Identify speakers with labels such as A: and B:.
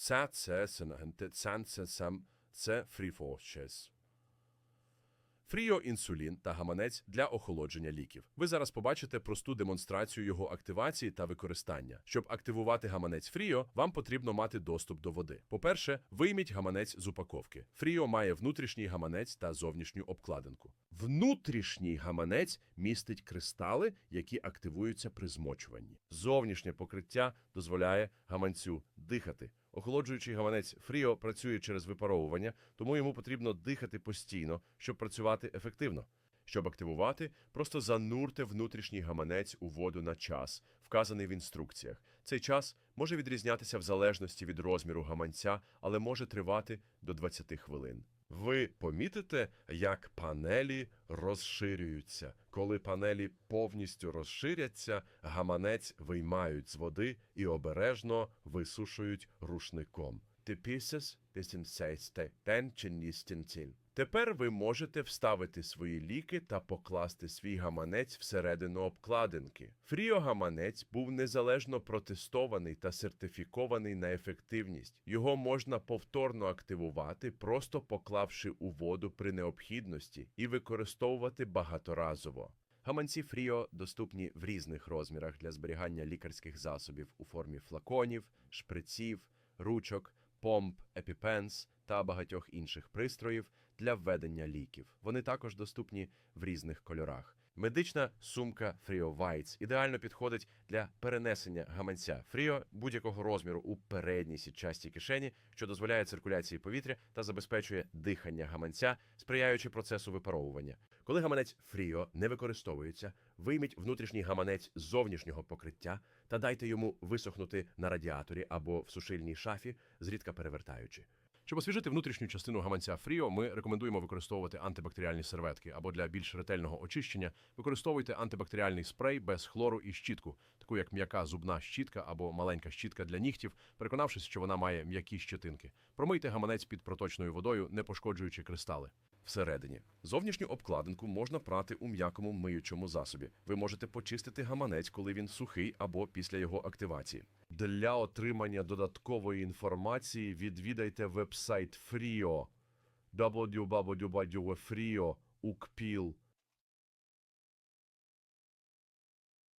A: Це це сенагенте, це це сам, це фріфорчес. Фріоінсулін та гаманець для охолодження ліків. Ви зараз побачите просту демонстрацію його активації та використання. Щоб активувати гаманець Фріо, вам потрібно мати доступ до води. По-перше, вийміть гаманець з упаковки. Фріо має внутрішній гаманець та зовнішню обкладинку. Внутрішній гаманець містить кристали, які активуються при змочуванні. Зовнішнє покриття дозволяє гаманцю дихати. Охолоджуючий гаманець Фріо працює через випаровування, тому йому потрібно дихати постійно, щоб працювати ефективно. Щоб активувати, просто занурте внутрішній гаманець у воду на час, вказаний в інструкціях. Цей час може відрізнятися в залежності від розміру гаманця, але може тривати до 20 хвилин. Ви помітите, як панелі розширюються. Коли панелі повністю розширяться, гаманець виймають з води і обережно висушують рушником. Тепісес пісімсейсте пенченістінціль. Тепер ви можете вставити свої ліки та покласти свій гаманець всередину обкладинки. Фріо-гаманець був незалежно протестований та сертифікований на ефективність. Його можна повторно активувати, просто поклавши у воду при необхідності і використовувати багаторазово. Гаманці Фріо доступні в різних розмірах для зберігання лікарських засобів у формі флаконів, шприців, ручок, помп, епіпенс та багатьох інших пристроїв для введення ліків. Вони також доступні в різних кольорах. Медична сумка Frio Whites ідеально підходить для перенесення гаманця Frio будь-якого розміру у передній сітчастій кишені, що дозволяє циркуляції повітря та забезпечує дихання гаманця, сприяючи процесу випаровування. Коли гаманець Фріо не використовується, вийміть внутрішній гаманець з зовнішнього покриття та дайте йому висохнути на радіаторі або в сушильній шафі, зрідка перевертаючи. Щоб освіжити внутрішню частину гаманця Фріо, ми рекомендуємо використовувати антибактеріальні серветки або для більш ретельного очищення використовуйте антибактеріальний спрей без хлору і щітку, таку як м'яка зубна щітка або маленька щітка для нігтів, переконавшись, що вона має м'які щетинки. Промийте гаманець під проточною водою, не пошкоджуючи кристали. Всередині зовнішню обкладинку можна прати у м'якому миючому засобі. Ви можете почистити гаманець, коли він сухий або після його активації. Для отримання додаткової інформації відвідайте вебсайт Frio www.frio.ukpil